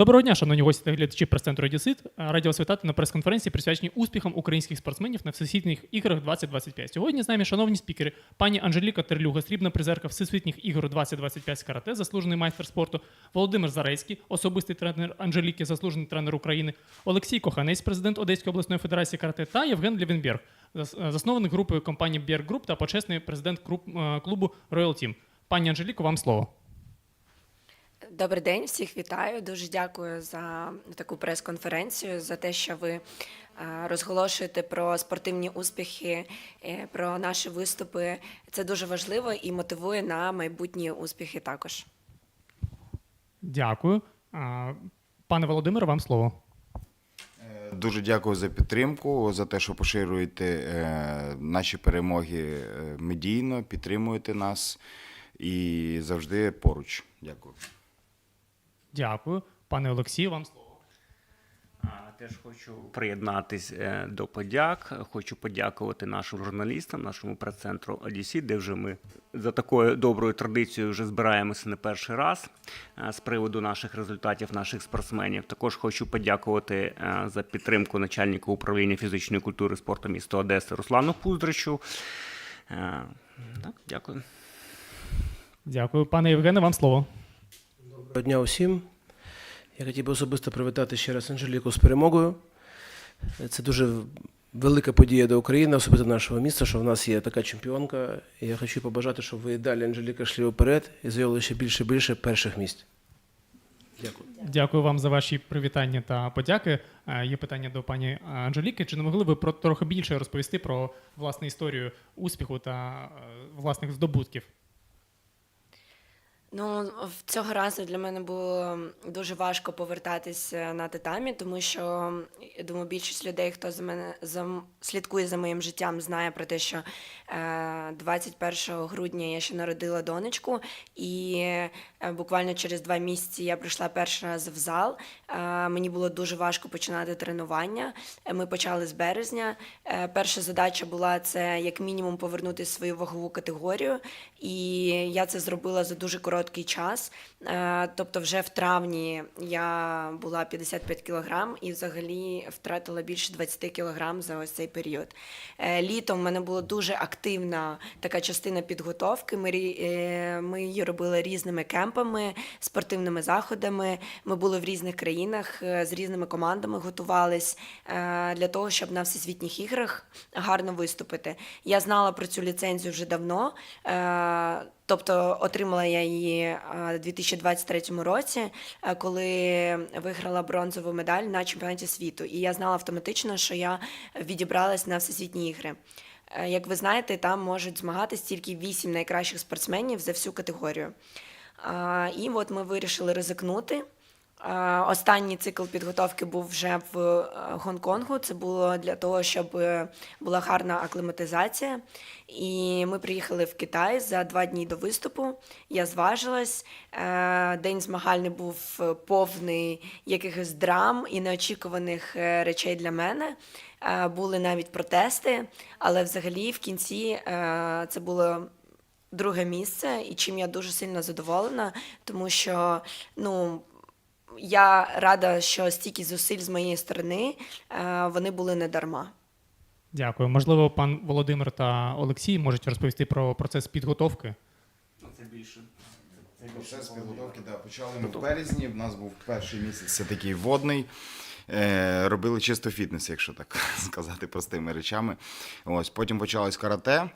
Доброго дня, шановні гості та глядачі прес-центру Одесит. Раді вас вітати на прес-конференції, присвяченій успіхам українських спортсменів на всесвітніх іграх 2025. Сьогодні з нами шановні спікери, пані Анжеліка Терлюга, срібна призерка Всесвітніх ігор 2025 з карате, заслужений майстер спорту, Володимир Зарецький, особистий тренер Анжеліки, заслужений тренер України, Олексій Коханець, президент Одеської обласної федерації карате та Євген Лівенберг, зас- засновник групи компанії Берг Груп та почесний президент е, клубу Royal Team. Пані Анжеліко, вам слово. Добрий день, всіх вітаю. Дуже дякую за таку прес-конференцію, за те, що ви е, розголошуєте про спортивні успіхи, е, про наші виступи. Це дуже важливо і мотивує на майбутні успіхи також. Дякую. Пане Володимире, вам слово. Дуже дякую за підтримку, за те, що поширюєте е, наші перемоги е, медійно, підтримуєте нас і завжди поруч. Дякую. Дякую. Пане Олексію, вам слово. Теж хочу приєднатись е, до подяк. Хочу подякувати нашим журналістам, нашому прес-центру Одісі, де вже ми за такою доброю традицією вже збираємося не перший раз е, з приводу наших результатів, наших спортсменів. Також хочу подякувати е, за підтримку начальнику управління фізичної культури і спорту міста Одеси Руслану Пуздричу. Так, дякую. Дякую. Пане Євгене, вам слово. Доброго дня усім. Я хотів би особисто привітати ще раз Анжеліку з перемогою. Це дуже велика подія для України, особливо нашого міста, що в нас є така чемпіонка. І я хочу побажати, щоб ви далі, Анжеліка, йшли вперед і завели ще більше і більше перших місць. Дякую. Дякую вам за ваші привітання та подяки. Е, Є питання до пані Анжеліки. Чи не могли ви про трохи більше розповісти про власне історію успіху та е, власних здобутків? Ну, в цього разу для мене було дуже важко повертатися на татамі, тому що я думаю, більшість людей, хто за мене за, слідкує за моїм життям, знає про те, що е, 21 грудня я ще народила донечку, і е, буквально через два місяці я прийшла перший раз в зал. Е, мені було дуже важко починати тренування. Е, Ми почали з березня. Е, перша задача була це як мінімум повернути свою вагову категорію, і я це зробила за дуже короткий час. Е, Тобто, вже в травні я була 55 кілограм і взагалі втратила більше 20 кілограм за ось цей період. Е, Літом в мене була дуже активна така частина підготовки. Е, ми її робили різними кемпами, спортивними заходами. Ми були в різних країнах е, з різними командами, готувались е, для того, щоб на всесвітніх іграх гарно виступити. Я знала про цю ліцензію вже давно. е, Тобто отримала я її у 2023 році, коли виграла бронзову медаль на чемпіонаті світу. І я знала автоматично, що я відібралась на всесвітні ігри. Як ви знаєте, там можуть змагатись тільки вісім найкращих спортсменів за всю категорію. І от ми вирішили ризикнути. Останній цикл підготовки був вже в е, Гонконгу. Це було для того, щоб е, була гарна акліматизація. І ми приїхали в Китай за два дні до виступу. Я зважилась. Е, День змагальний був повний якихось драм і неочікуваних речей для мене. Були навіть протести, але взагалі в кінці це було друге місце, і чим я дуже сильно задоволена, тому що ну. Я рада, що стільки зусиль з моєї сторони е, вони були не дарма. Дякую. Можливо, пан Володимир та Олексій можуть розповісти про процес підготовки. Це більше. Процес підготовки да, почали ми в березні. У нас був перший місяць це такий водний. Е, робили чисто фітнес, якщо так сказати простими речами. Ось потім почалось карате.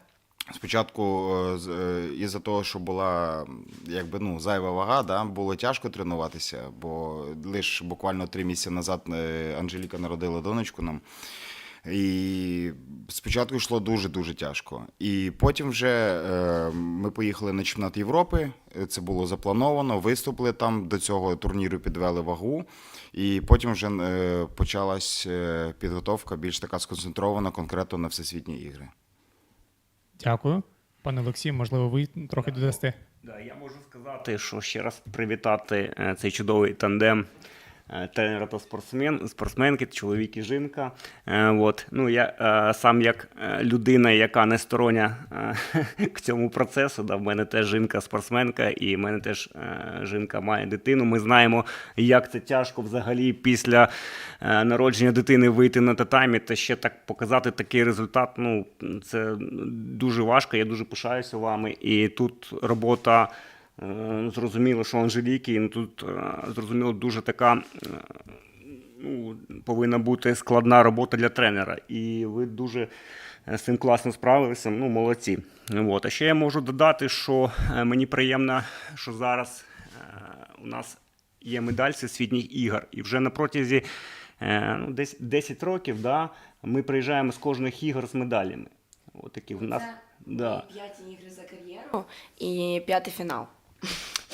Спочатку, е, е, із-за того, що була якби ну зайва вага, да, було тяжко тренуватися, бо лише буквально три місяці назад е, Анжеліка народила донечку нам. І спочатку йшло дуже-дуже тяжко. І потім вже е, ми поїхали на чемпіонат Європи. Це було заплановано, виступили там, до цього турніру підвели вагу. І потім вже е, почалась підготовка більш така сконцентрована конкретно на всесвітні ігри. Дякую. Пане Олексій, можливо, ви трохи додасте. Да, я можу сказати, що ще раз привітати е, цей чудовий тандем тренера та спортсмен, спортсменки, чоловік і жінка. Е, От. Ну, я е, сам як е, людина, яка не стороння е, к цьому процесу, да, в мене теж жінка спортсменка, і в мене теж е, жінка має дитину. Ми знаємо, як це тяжко взагалі після е, народження дитини вийти на татамі та ще так показати такий результат. Ну, це дуже важко. Я дуже пишаюся вами. І тут робота. Е, Зрозуміло, що Анжеліки, ну тут е, зрозуміло дуже така е, ну, повинна бути складна робота для тренера. І ви дуже з цим класно справилися. Ну, молодці. От. А ще я можу додати, що мені приємно, що зараз у нас є медаль всесвітніх ігор. І вже на протязі ну, десь 10 років да, ми приїжджаємо з кожних ігор з медалями. От такі в нас. Да. П'яті ігри за кар'єру і п'ятий фінал.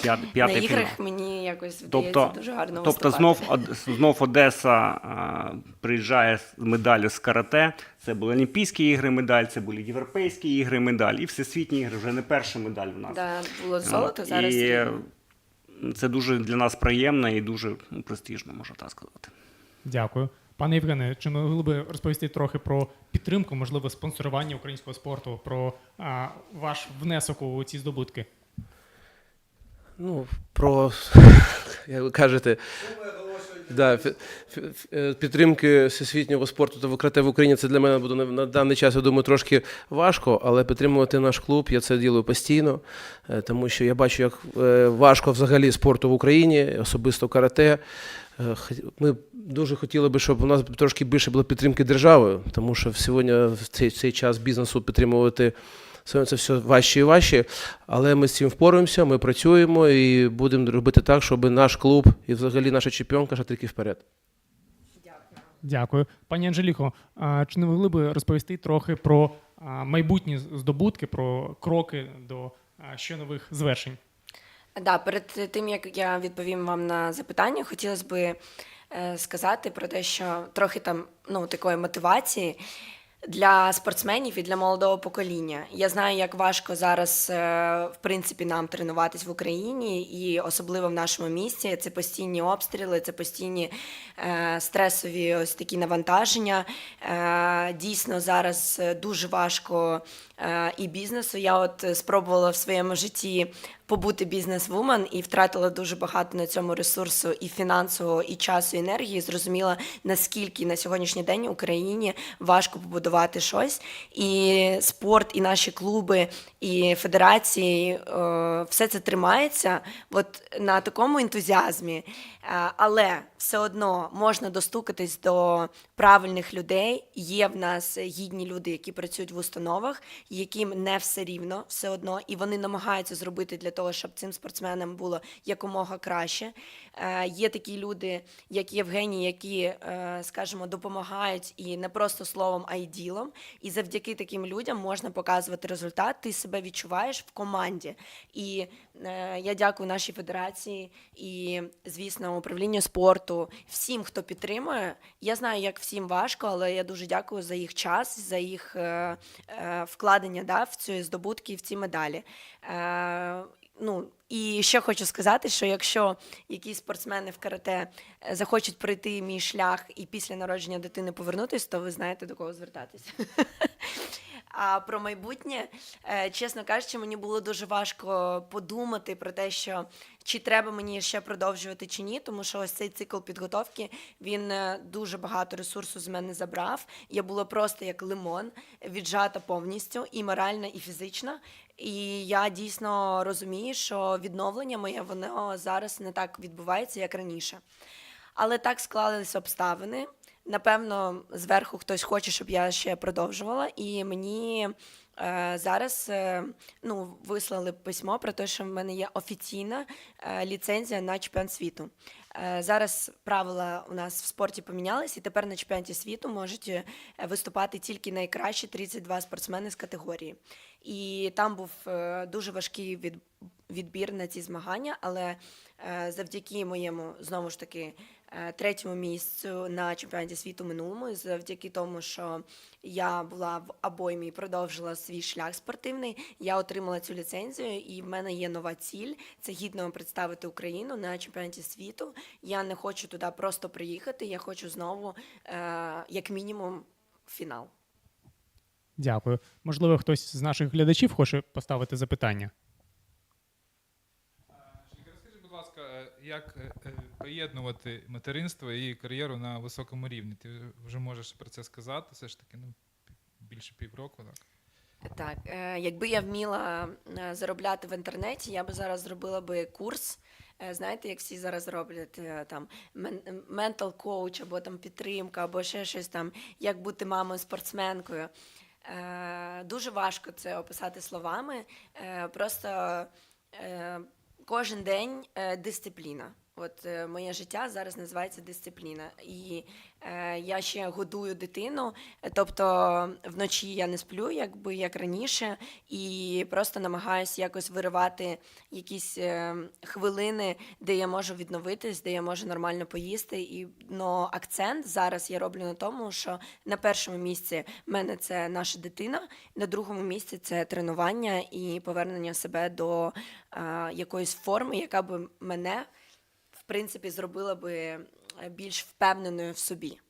П'ят, п'ятий На фінал. іграх мені якось вдається Тобто, дуже гарно тобто виступати. знов, знов Одеса а, приїжджає з медаллю з карате. Це були Олімпійські ігри медаль, це були Європейські ігри медаль і всесвітні ігри вже не перша медаль в нас. Да, було золото, зараз І це дуже для нас приємно і дуже ну, престижно, можна так сказати. Дякую. Пане Євгене, чи могли би розповісти трохи про підтримку, можливо, спонсорування українського спорту, про а, ваш внесок у ці здобутки? Ну, про, як ви кажете, да, е, підтримки всесвітнього спорту та карате в Україні це для мене буде на, даний час, я думаю, трошки важко, але підтримувати наш клуб я це ділаю постійно, е, тому що я бачу, як е, важко взагалі спорту в Україні, особисто карате. Ми дуже хотіли би, щоб у нас трошки більше було підтримки держави, тому що сьогодні в цей, цей час бізнесу підтримувати це все важче і важче, але ми з цим впораємося, ми працюємо і будемо робити так, щоб наш клуб і взагалі наша чемпіонка йшла тільки вперед. Дякую. Пані Анжеліко, чи не могли би розповісти трохи про майбутні здобутки, про кроки до ще нових звершень? Да, перед тим як я відповім вам на запитання, хотілося б е, сказати про те, що трохи там ну такої мотивації для спортсменів і для молодого покоління. Я знаю, як важко зараз, е, в принципі, нам тренуватись в Україні, і особливо в нашому місті. Це постійні обстріли, це постійні е, стресові ось такі навантаження. Е, дійсно, зараз дуже важко і бізнесу. Я от спробувала в своєму житті побути бізнес-вумен і втратила дуже багато на цьому ресурсу і фінансового, і часу, і енергії. Зрозуміла, наскільки на сьогоднішній день Україні важко побудувати щось. І спорт, і наші клуби, і федерації е, все це тримається от на такому ентузіазмі. Е, Але все одно можна достукатись до правильних людей. Є в нас гідні люди, які працюють в установах, яким не все рівно, все одно, і вони намагаються зробити для того, щоб цим спортсменам було якомога краще. Е, Є такі люди, як Євгеній, які, е, скажімо, допомагають і не просто словом, а й ділом. І завдяки таким людям можна показувати результат. Ти себе відчуваєш в команді. І е, я дякую нашій федерації і, звісно, управлінню спорту, всім, хто підтримує. Я знаю, як всім важко, але я дуже дякую за їх час, за їх вкладення да, в ці здобутки, і в ці медалі. Е, ну, і ще хочу сказати, що якщо якісь спортсмени в карате е, захочуть пройти мій шлях і після народження дитини повернутись, то ви знаєте до кого звертатись. А про майбутнє, е, чесно кажучи, мені було дуже важко подумати про те, що чи треба мені ще продовжувати чи ні, тому що ось цей цикл підготовки він е, дуже багато ресурсу з мене забрав. Я була просто як лимон, віджата повністю і морально, і фізично. І я дійсно розумію, що відновлення моє воно зараз не так відбувається, як раніше. Але так склалися обставини. Напевно, зверху хтось хоче, щоб я ще продовжувала, і мені е, зараз е, ну, вислали письмо про те, що в мене є офіційна е, ліцензія на чемпіонат світу. Е, зараз правила у нас в спорті помінялись, і тепер на чемпіонаті світу можуть е, виступати тільки найкращі 32 спортсмени з категорії. І там був е, дуже важкий від, відбір на ці змагання, але е, завдяки моєму знову ж таки третьому місцю на чемпіонаті світу минулому, і завдяки тому, що я була в обоймі і продовжила свій шлях спортивний, я отримала цю ліцензію, і в мене є нова ціль це гідно представити Україну на чемпіонаті світу. я не хочу туди просто приїхати. Я хочу знову, е, як мінімум, фінал. Дякую. Можливо, хтось з наших глядачів хоче поставити запитання. Жінка, розкажи, будь ласка, е, як е, е, поєднувати материнство і кар'єру на високому рівні? Ти вже можеш про це сказати, все ж таки, ну, більше півроку, так? Так, е, якби я вміла е, заробляти в інтернеті, я би зараз зробила би курс. Е, знаєте, як всі зараз роблять там ментал коуч або там підтримка, або ще щось там, як бути мамою спортсменкою. Дуже важко це описати словами. Просто кожен день дисципліна. От е, моє життя зараз називається дисципліна. І е, я ще годую дитину, тобто вночі я не сплю, якби як раніше, і просто намагаюся якось виривати якісь е, хвилини, де я можу відновитись, де я можу нормально поїсти. І но акцент зараз я роблю на тому, що на першому місці в мене це наша дитина, на другому місці це тренування і повернення себе до е, якоїсь форми, яка би мене принципі зробила би е, більш впевненою в собі.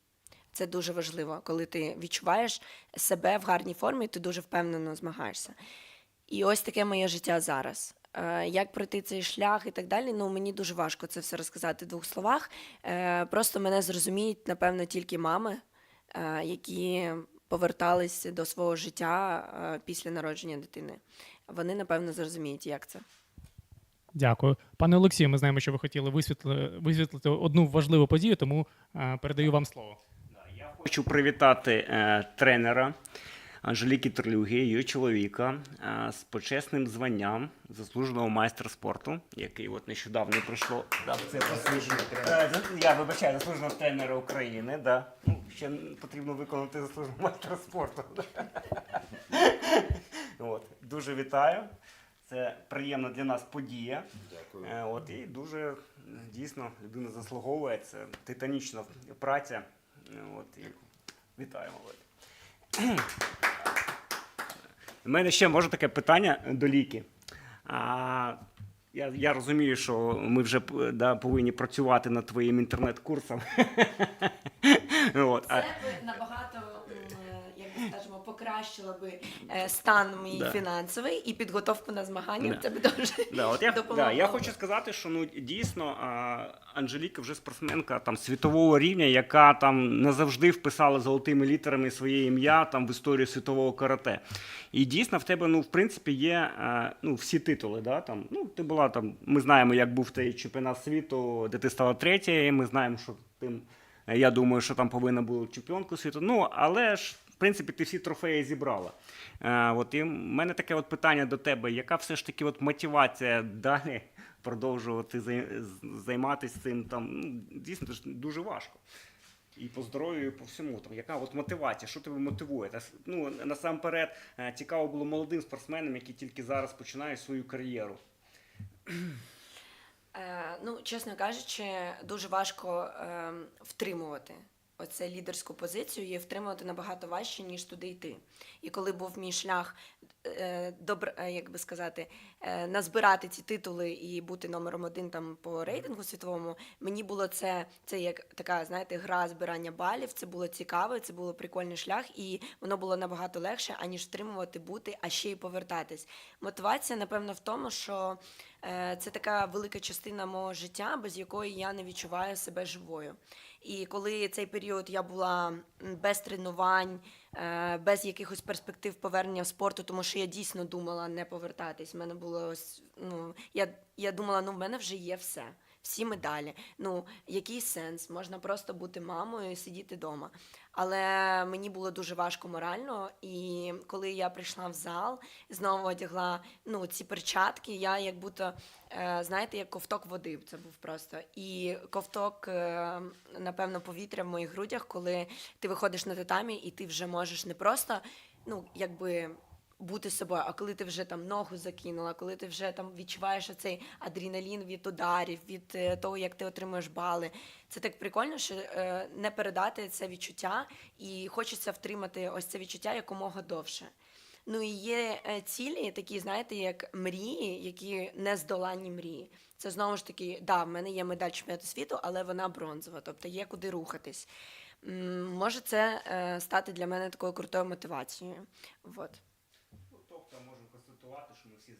Це дуже важливо, коли ти відчуваєш себе в гарній формі, ти дуже впевнено змагаєшся. І ось таке моє життя зараз. Е, Як пройти цей шлях і так далі, ну мені дуже важко це все розказати в двох словах. Е, Просто мене зрозуміють, напевно, тільки мами, які повертались до свого життя після народження дитини. Вони, напевно, зрозуміють, як це. Дякую. Пане Олексію, ми знаємо, що ви хотіли висвітлити, висвітлити одну важливу подію, тому е, передаю вам слово. Я хочу привітати е, тренера Анжеліки Терлюги, її чоловіка е, з почесним званням заслуженого майстра спорту, який от нещодавно прийшло. Да, це заслужений тренер. Я вибачаю, заслуженого тренера України. Да. Ну, ще потрібно виконати заслуженого майстра спорту. От, дуже вітаю. Це приємна для нас подія. Дякую. Е, От, і дуже е, дійсно людина заслуговує. Це титанічна праця. Е, От, і вітаю, Володя. У мене ще може таке питання до ліки. А, я, я розумію, що ми вже да, повинні працювати над твоїм інтернет-курсом. Це набагато, скажемо, покращило би е, стан мій Да. фінансовий і підготовку на змагання. Да. Це б дуже Да, от я, допомогло. да, я хочу сказати, що ну дійсно Анжеліка вже спортсменка там світового рівня, яка там не завжди вписала золотими літерами своє ім'я там в історію світового карате. І дійсно в тебе, ну в принципі, є ну, всі титули. Да, там, ну, ти була там. Ми знаємо, як був той чемпіонат світу, де ти стала третьою. Ми знаємо, що тим. Я думаю, що там повинна бути чемпіонка світу. Ну, але ж, принципі, ти всі трофеї зібрала. Е, от, і в мене таке от питання до тебе: яка все ж таки от мотивація далі продовжувати займатися цим? Там, ну, дійсно, це ж дуже важко. І по здоров'ю, і по всьому. Там, яка от мотивація? Що тебе мотивує? Та, Ну, насамперед, е, цікаво було молодим спортсменам, які тільки зараз починають свою кар'єру. Е, ну, чесно кажучи, дуже важко е, втримувати оце лідерську позицію і втримувати набагато важче, ніж туди йти. І коли був мій шлях, е, добр, е, як би сказати, е, назбирати ці титули і бути номером один там по рейтингу світовому, мені було це, це як така, знаєте, гра збирання балів. Це було цікаво, це було прикольний шлях, і воно було набагато легше, аніж втримувати, бути, а ще й повертатись. Мотивація, напевно, в тому, що це така велика частина мого життя, без якої я не відчуваю себе живою. І коли цей період я була без тренувань, е, без якихось перспектив повернення в спорту, тому що я дійсно думала не повертатись. У мене було ну я, я думала, ну в мене вже є все. Всі медалі. Ну, який сенс? Можна просто бути мамою і сидіти вдома. Але мені було дуже важко морально. І коли я прийшла в зал, знову одягла ну, ці перчатки, я як будто, е, знаєте, як ковток води це був просто. І ковток, е, напевно, повітря в моїх грудях, коли ти виходиш на татамі, і ти вже можеш не просто, ну, якби бути собою. А коли ти вже там ногу закинула, коли ти вже там відчуваєш цей адреналін від ударів, від е, того, як ти отримуєш бали, це так прикольно, що е, не передати це відчуття, і хочеться втримати ось це відчуття якомога довше. Ну і є е, цілі, такі, знаєте, як мрії, які нездоланні мрії. Це знову ж таки, да, в мене є медаль чемпіонату світу, але вона бронзова, тобто є куди рухатись. Може це стати для мене такою крутою мотивацією. Вот. Ну, тобто можемо констатувати, що ми всі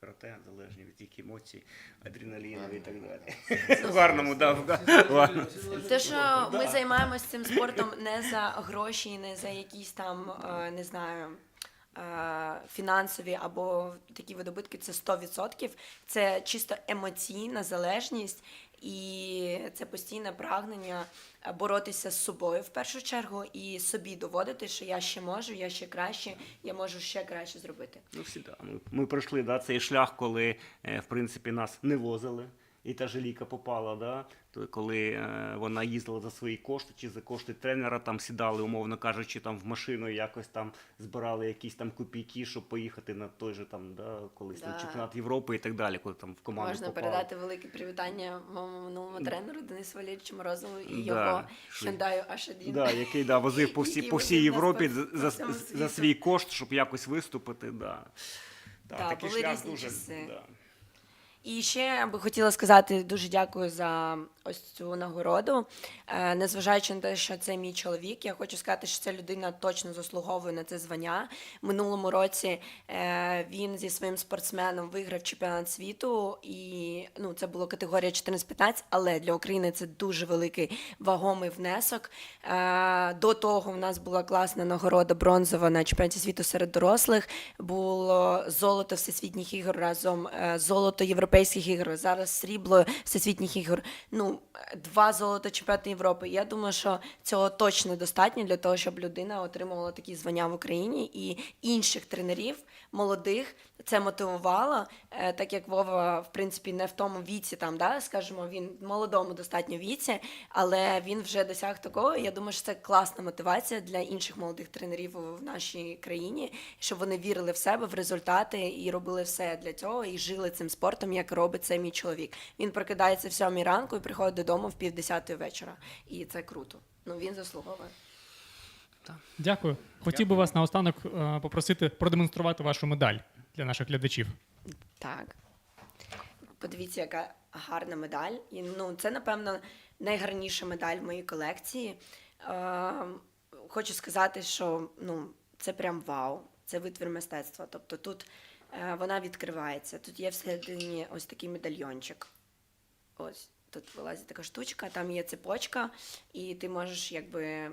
карате, залежні від тих емоцій, адреналіну і так далі. В гарному, да. Те, що ми займаємося цим спортом не за гроші, не за якісь там, е, не знаю. е, Фінансові або такі видобутки це 100%. Це чисто емоційна залежність, і це постійне прагнення боротися з собою в першу чергу і собі доводити, що я ще можу, я ще краще, я можу ще краще зробити. Ну, всі, да. ми, ми пройшли да, цей шлях, коли е, в принципі, нас не возили. І та Желіка попала, да? то коли е, вона їздила за свої кошти чи за кошти тренера, там сідали, умовно кажучи, там в машину якось там збирали якісь там копійки, щоб поїхати на той же там, да, колись Да. чемпіонат Європи і так далі, коли там в команду Можна попали. передати велике привітання моєму минулому тренеру Денису Валерійовичу Морозову і Да, його Hyundai H1. Да, який да, возив по всій, по всій Європі по- за, по за, за свій кошт, щоб якось виступити. Да. Да, Да, такий були шлях різні дуже. часи. Да. І ще би хотіла сказати дуже дякую за ось цю нагороду. Е, Незважаючи на те, що це мій чоловік, я хочу сказати, що ця людина точно заслуговує на це звання. Минулому році е, він зі своїм спортсменом виграв чемпіонат світу, і ну, це була категорія 14-15, але для України це дуже великий вагомий внесок. Е, До того в нас була класна нагорода бронзова на чемпіонаті світу серед дорослих. Було золото всесвітніх ігор разом, е, золото європейських ігор, зараз срібло всесвітніх ігор. Ну, два золота чемпіонати Європи. Я думаю, що цього точно достатньо для того, щоб людина отримувала такі звання в Україні і інших тренерів молодих це мотивувало, е, так як Вова, в принципі, не в тому віці, там, да, скажімо, він в молодому достатньо віці, але він вже досяг такого. Я думаю, що це класна мотивація для інших молодих тренерів в нашій країні, щоб вони вірили в себе, в результати і робили все для цього, і жили цим спортом, як робить це мій чоловік. Він прокидається в сьомій ранку і приходить додому в півдесятої вечора. І це круто. Ну він заслуговує. Дякую. Хотів би вас наостанок е, попросити продемонструвати вашу медаль для наших глядачів. Так. Подивіться, яка гарна медаль. І, ну, це, напевно, найгарніша медаль в моїй колекції. Е, хочу сказати, що ну, це прям вау, це витвір мистецтва. Тобто тут е, вона відкривається. Тут є всередині ось такий медальйончик. Ось тут вилазить така штучка, там є цепочка, і ти можеш якби е,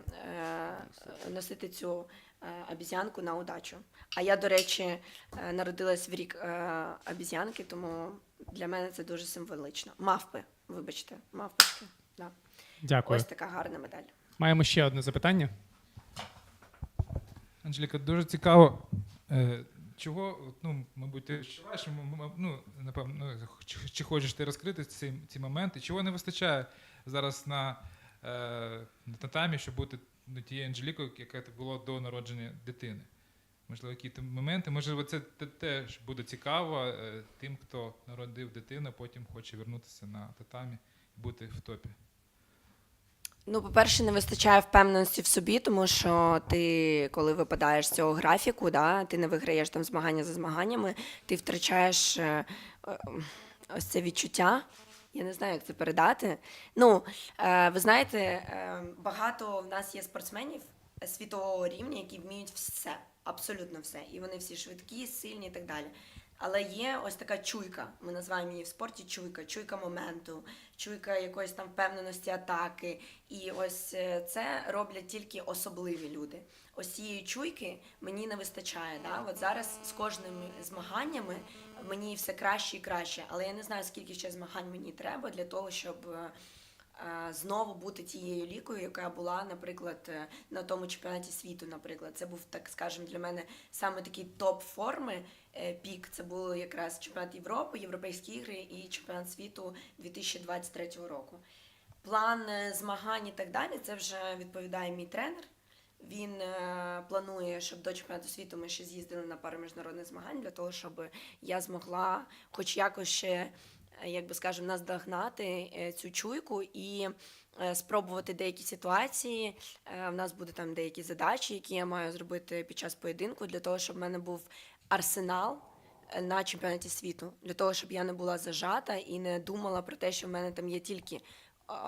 носити цю е, обізянку на удачу. А я, до речі, е, народилась в рік е, обізянки, тому для мене це дуже символично. Мавпи, вибачте, мавпочки. Да. Дякую. Ось така гарна медаль. Маємо ще одне запитання. Анжеліка, дуже цікаво, е, чого, ну, мабуть, ти відчуваєш, ну, напевно, ну, чи, хочеш ти розкрити ці, ці моменти, чого не вистачає зараз на, е, на татамі, щоб бути ну, тією Анжелікою, яка ти було до народження дитини? Можливо, які там моменти, можливо, це теж буде цікаво е, тим, хто народив дитину, потім хоче вернутися на татамі і бути в топі. Ну, по-перше, не вистачає впевненості в собі, тому що ти, коли випадаєш з цього графіку, да, ти не виграєш там змагання за змаганнями, ти втрачаєш е, е, ось це відчуття. Я не знаю, як це передати. Ну, е, ви знаєте, е, багато в нас є спортсменів світового рівня, які вміють все, абсолютно все. І вони всі швидкі, сильні і так далі. Але є ось така чуйка. Ми називаємо її в спорті чуйка, чуйка моменту, чуйка якоїсь там впевненості атаки. І ось е, це роблять тільки особливі люди. Ось цієї чуйки мені не вистачає. Да? От зараз з кожними змаганнями мені все краще і краще. Але я не знаю, скільки ще змагань мені треба для того, щоб. Е, Знову бути тією лікою, яка була, наприклад, е, на тому чемпіонаті світу. Наприклад, це був так, скажем, для мене саме такий топ форми е, пік. Це було якраз чемпіонат Європи, Європейські ігри і чемпіонат світу 2023 року. План змагань і так далі. Це вже відповідає мій тренер. Він планує, щоб до чемпіонату світу ми ще з'їздили на пару міжнародних змагань для того, щоб я змогла хоч якось ще як би скажемо, наздогнати е, цю чуйку і е, спробувати деякі ситуації. Е, В нас буде там деякі задачі, які я маю зробити під час поєдинку, для того, щоб в мене був арсенал е, на чемпіонаті світу, для того, щоб я не була зажата і не думала про те, що в мене там є тільки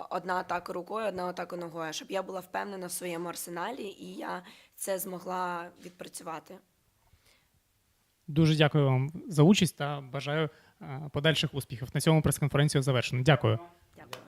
одна атака рукою, одна атака ногою, щоб я була впевнена в своєму арсеналі і я це змогла відпрацювати. Дуже дякую вам за участь та бажаю е, подальших успіхів. На цьому прес-конференцію завершено. Дякую. Дякую.